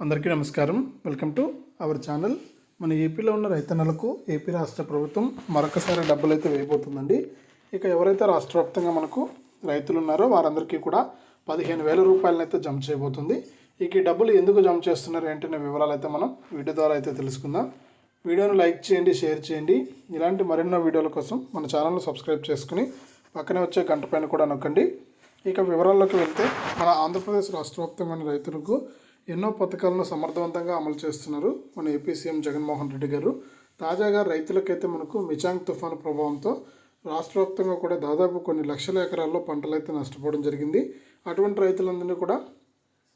అందరికీ నమస్కారం. Welcome to our channel. మన ఏపీలో ఉన్న రైతన్నలకు ఏపీ రాష్ట్ర ప్రభుత్వం మరొకసారి డబ్బులు అయితే వేయబోతుందండి. ఇక ఎవరైతే రాష్ట్ర వ్యాప్తంగా మనకు రైతులు ఉన్నారో వారందరికీ కూడా పదిహేను వేల రూపాయలను అయితే జమ చేయబోతుంది. ఇక ఈ డబ్బులు ఎందుకు జమ చేస్తున్నారు ఏంటనే వివరాలు అయితే మనం వీడియో ద్వారా అయితే తెలుసుకుందాం. వీడియోను లైక్ చేయండి షేర్ చేయండి. ఇలాంటి మరెన్నో వీడియోల కోసం మన ఛానల్ను సబ్స్క్రైబ్ చేసుకుని పక్కనే వచ్చే గంట పైన కూడా నొక్కండి. ఇక వివరాల్లోకి వెళ్తే మన ఆంధ్రప్రదేశ్ రాష్ట్ర వ్యాప్తమైన రైతులకు ఎన్నో పథకాలను సమర్థవంతంగా అమలు చేస్తున్నారు మన ఏపీ సీఎం జగన్మోహన్ రెడ్డి గారు. తాజాగా రైతులకైతే మనకు మిచాంగ్ తుఫాను ప్రభావంతో రాష్ట్ర వ్యాప్తంగా కూడా దాదాపు కొన్ని లక్షల ఎకరాల్లో పంటలైతే నష్టపోవడం జరిగింది. అటువంటి రైతులందరినీ కూడా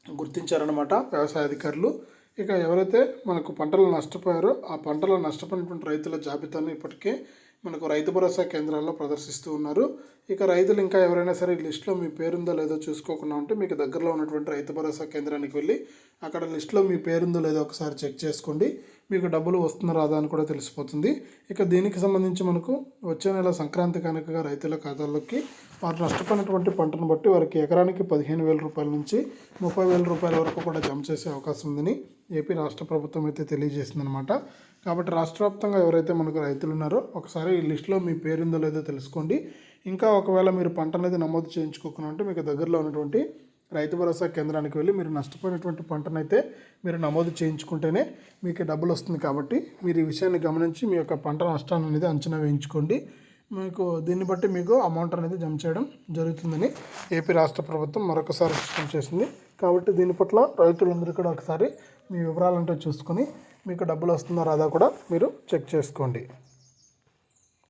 గుర్తించారనమాట వ్యవసాయ అధికారులు. ఇక ఎవరైతే మనకు పంటలు నష్టపోయారో ఆ పంటలు నష్టపోయినటువంటి రైతుల జాబితాను ఇప్పటికే మనకు రైతు భరోసా కేంద్రాల్లో ప్రదర్శిస్తూ ఉన్నారు. ఇక రైతులు ఇంకా ఎవరైనా సరే ఈ లిస్టులో మీ పేరుందో లేదో చూసుకోకుండా ఉంటే మీకు దగ్గరలో ఉన్నటువంటి రైతు భరోసా కేంద్రానికి వెళ్ళి అక్కడ లిస్టులో మీ పేరుందో లేదో ఒకసారి చెక్ చేసుకోండి. మీకు డబ్బులు వస్తుందో రాదా అని కూడా తెలిసిపోతుంది. ఇక దీనికి సంబంధించి మనకు వచ్చే నెల సంక్రాంతి కనుకగా రైతుల ఖాతాల్లోకి వారు నష్టపోయినటువంటి పంటను బట్టి వారికి ఎకరానికి పదిహేను వేల రూపాయల నుంచి ముప్పై వేల రూపాయల వరకు కూడా జమ చేసే అవకాశం ఉందని ఏపీ రాష్ట్ర ప్రభుత్వం అయితే తెలియజేసిందనమాట. కాబట్టి రాష్ట్ర వ్యాప్తంగా ఎవరైతే మనకు రైతులు ఉన్నారో ఒకసారి ఈ లిస్టులో మీ పేరుందో లేదో తెలుసుకోండి. ఇంకా ఒకవేళ మీరు పంట అనేది నమోదు చేయించుకోకుండా అంటే మీకు దగ్గరలో ఉన్నటువంటి రైతు భరోసా కేంద్రానికి వెళ్ళి మీరు నష్టపోయినటువంటి పంటనైతే మీరు నమోదు చేయించుకుంటేనే మీకు డబ్బులు వస్తుంది కాబట్టి మీరు ఈ విషయాన్ని గమనించి మీ యొక్క పంట నష్టాన్ని అనేది అంచనా వేయించుకోండి. మీకు దీన్ని బట్టి మీకు అమౌంట్ అనేది జమ చేయడం జరుగుతుందని ఏపీ రాష్ట్ర ప్రభుత్వం మరొకసారి స్పష్టం చేసింది. కాబట్టి దీని పట్ల రైతులందరూ కూడా ఒకసారి మీ వివరాలంటే చూసుకొని మీకు డబ్బులు వస్తుందో రాదా కూడా మీరు చెక్ చేసుకోండి.